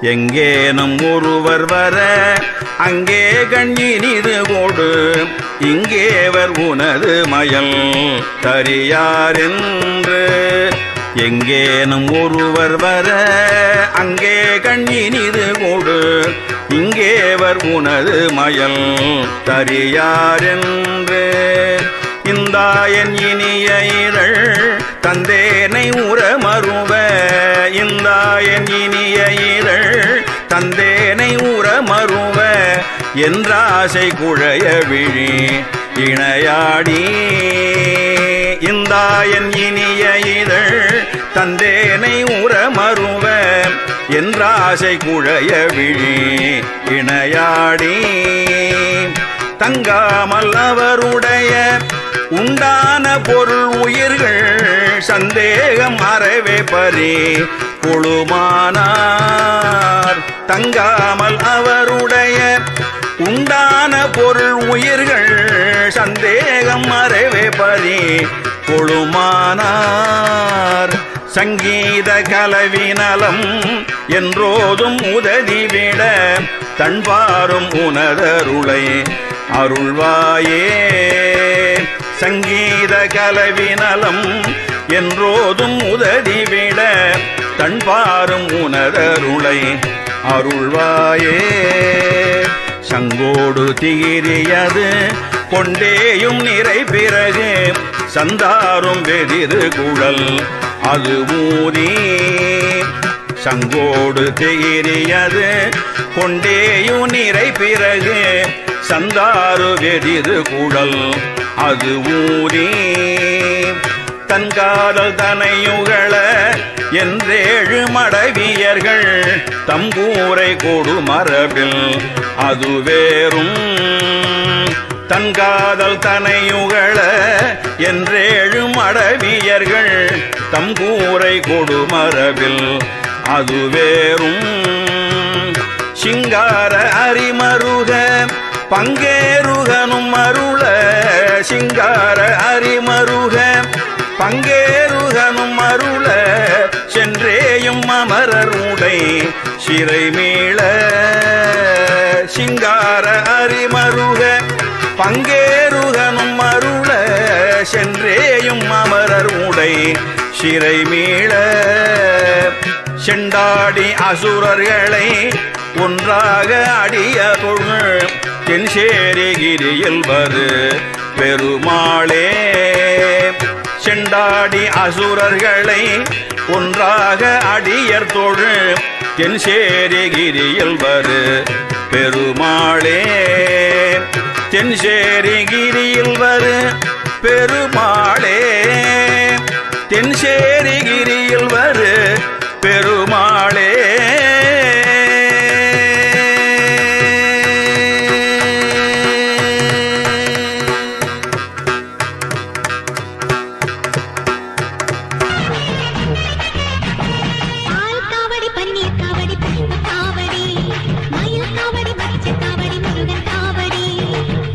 எங்கேனும் ஒருவர் வர அங்கே கண்ணினிது ஓடு. இங்கேவர் உனது மயல் தரியாரென்று. எங்கேனும் ஒருவர் வர அங்கே கண்ணினிது ஓடு. இங்கேவர் உனது மயல் தரியாரென்று. இந்தாயன் இனிய இதழ் தந்தேனை உரமருவ இந்தாயன் இனிய தேனை தந்தேனை உரமருவ என்றாசை குழைய விழி இணையாடி. இந்தாயன் இனிய இதழ் தந்தேனை உரமருவ என்றாசை குழைய விழி இணையாடி. தங்காமல் அவருடைய உண்டான பொருள் உயிர்கள் சந்தேகம் அறவே பறி குழுமானார் தங்காமல் அவருடைய உண்டான பொருள் உயிர்கள் சந்தேகம் அறவே பறி குழுமானார் சங்கீத கலவினலம் என்றோதும் உதவிவிட தன்பாரும் உனதருளை. அருள்வாயே. சங்கீத கலவினலம் என்றோதும் உதடிவிட தன்பாரும் உணரருளை அருள்வாயே. சங்கோடு திகிரியது கொண்டேயும் நிறை பிறகு சந்தாரும் வெதிரு குழல் அது ஊதி. சங்கோடு திகிரியது கொண்டேயும் நிறை பிறகு சந்தாரு வெதிரு குழல் அது ஊரே. தன் காதல் தனையுகள என்றேழு மடவியர்கள். தம்பூரை கொடு மரபில். அது வேறும். தன் காதல் தனையுகள என்றேழு மடவியர்கள். தம்பூரை கொடு மரபில். அது வேறும். சிங்கார அரிமருக பங்கேருகனும் அருள சிங்கார அரிமருக. பங்கேருகனும் அருள சென்றேயும் அமரருடை சிறை மீள சிங்கார அரிமருக. பங்கேருகனும் அருள சென்றேயும் அமரர் உடை சிறை மீள செண்டாடி அசுரர்களை ஒன்றாக அடிய தொழு செஞ்சேரிகிரியில் வரு பெருமாளே. செண்டாடி அசுரர்களை ஒன்றாக அடியர் தொழு. தென்சேரிகிரியில் வரு பெருமாளே. தென்சேரிகிரியில் வரு பெருமாளே. தென்சேரிகிரி